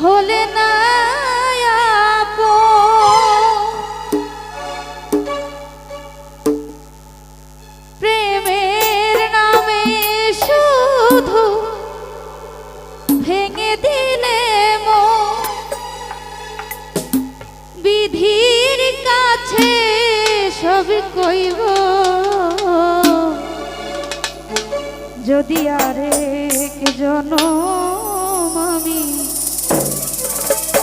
হলে না। প্রেমের নামে শুধু ভেঙে দিলে মন বিধির কাছে সব কইব যদি আরেক জনম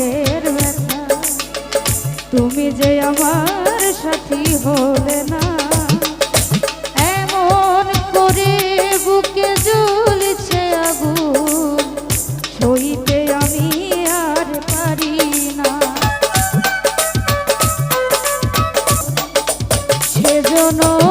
বুকের ব্যথা। তুমি যে আমার সাথী হলে না। এমন করে বুকে জ্বলছে আগুন। সইতে আমি আর পারি না। সেজন্য